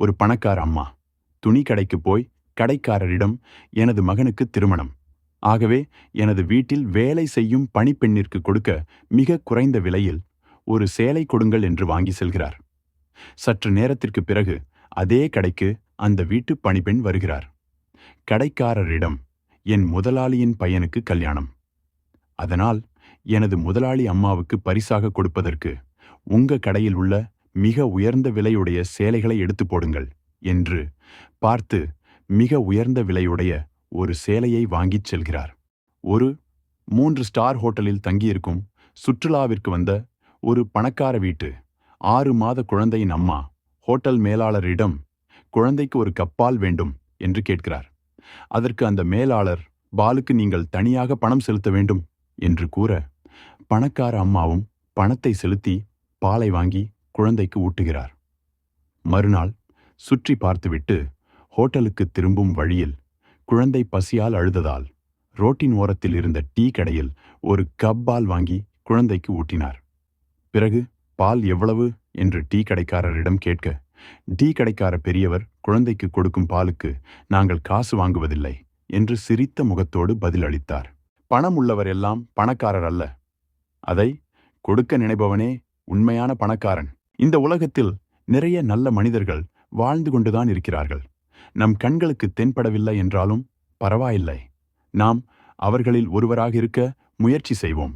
ஒரு பணக்கார அம்மா. துணி கடைக்கு போய் கடைக்காரரிடம் எனது மகனுக்கு திருமணம். ஆகவே எனது வீட்டில் வேலை செய்யும் பணிப்பெண்ணிற்கு கொடுக்க மிக குறைந்த விலையில் ஒரு சேலை கொடுங்கள் என்று வாங்கி செல்கிறார். சற்று நேரத்திற்கு பிறகு அதே கடைக்கு அந்த வீட்டு பணிப்பெண் வருகிறார். கடைக்காரரிடம் என் முதலாளியின் பையனுக்கு கல்யாணம். அதனால் எனது முதலாளி அம்மாவுக்கு பரிசாக கொடுப்பதற்கு உங்க கடையில் உள்ள மிக உயர்ந்த விலையுடைய சேலைகளை எடுத்து போடுங்கள் என்று பார்த்து மிக உயர்ந்த விலையுடைய ஒரு சேலையை வாங்கிச் செல்கிறார். ஒரு மூன்று ஸ்டார் ஹோட்டலில் தங்கியிருக்கும் சுற்றுலாவிற்கு வந்த ஒரு பணக்கார வீட்டு ஆறு மாத குழந்தையின் அம்மா ஹோட்டல் மேலாளரிடம் குழந்தைக்கு ஒரு கப்பால் வேண்டும் என்று கேட்கிறார். அதற்கு அந்த மேலாளர் பாலுக்கு நீங்கள் தனியாக பணம் செலுத்த வேண்டும் என்று கூற பணக்கார அம்மாவும் பணத்தை செலுத்தி பாலை வாங்கி குழந்தைக்கு ஊட்டுகிறார். மறுநாள் சுற்றி பார்த்துவிட்டு ஹோட்டலுக்கு திரும்பும் வழியில் குழந்தை பசியால் அழுததால் ரோட்டின் ஓரத்தில் இருந்த டீ கடையில் ஒரு கப் பால் வாங்கி குழந்தைக்கு ஊட்டினார். பிறகு பால் எவ்வளவு என்று டீ கடைக்காரரிடம் கேட்க டீ கடைக்கார பெரியவர் குழந்தைக்கு கொடுக்கும் பாலுக்கு நாங்கள் காசு வாங்குவதில்லை என்று சிரித்த முகத்தோடு பதிலளித்தார் பணம் உள்ளவர் எல்லாம் பணக்காரர் அல்ல. அதை கொடுக்க நினைப்பவனே உண்மையான பணக்காரன். இந்த உலகத்தில் நிறைய நல்ல மனிதர்கள் வாழ்ந்து கொண்டுதான் இருக்கிறார்கள். நம் கண்களுக்கு தென்படவில்லை என்றாலும் பரவாயில்லை. நாம் அவர்களில் ஒருவராக இருக்க முயற்சி செய்வோம்.